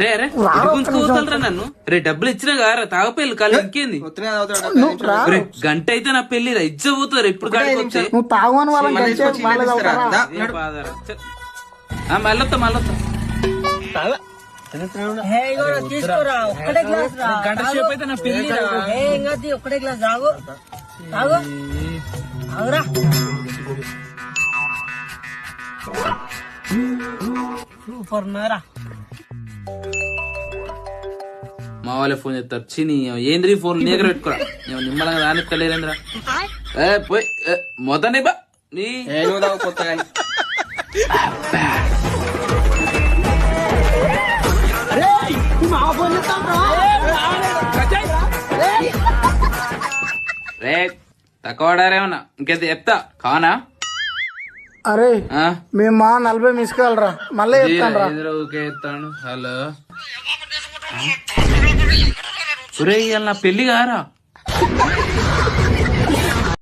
రే రే నన్ను? రే డబ్బులు ఇచ్చినా కారా తాగపోయి కాలు ఇంకేంది రా. రే గంట అయితే నా పెళ్ళి రా ఎప్పుడు కాడికి వచ్చి నువ్వు తాగమని వాళ్ళని మళ్ళొత్తా మళ్ళొత్తా. హే ఇగో తీసుకోరా ఒక్కటే గ్లాస్ రా. గంట సేపు అయితే నా పెళ్ళి రా. హే ఇంకా తీ, ఒక్కటే గ్లాస్ తాగు. తాగు. తాగురా. సూపర్ ఉన్నారా మా వాళ్ళే ఫోన్ చేస్తారు. చిని ఏంద్రీ ఫోన్ నీ దగ్గర పెట్టుకోరా. నేను నిమ్మలంగా రానిక్కలేదంద్రా ఏ పోయి మొదటి బా నీ. రే తక్కువ ఆడారేమన్నా ఇంకెంత చెప్తా? కానా? అరే? మేము మా నలభై మిస్ కాలరా మళ్ళీ చెప్తాను? హలో? ఒరే ఇవాళ నా పెళ్ళి కారా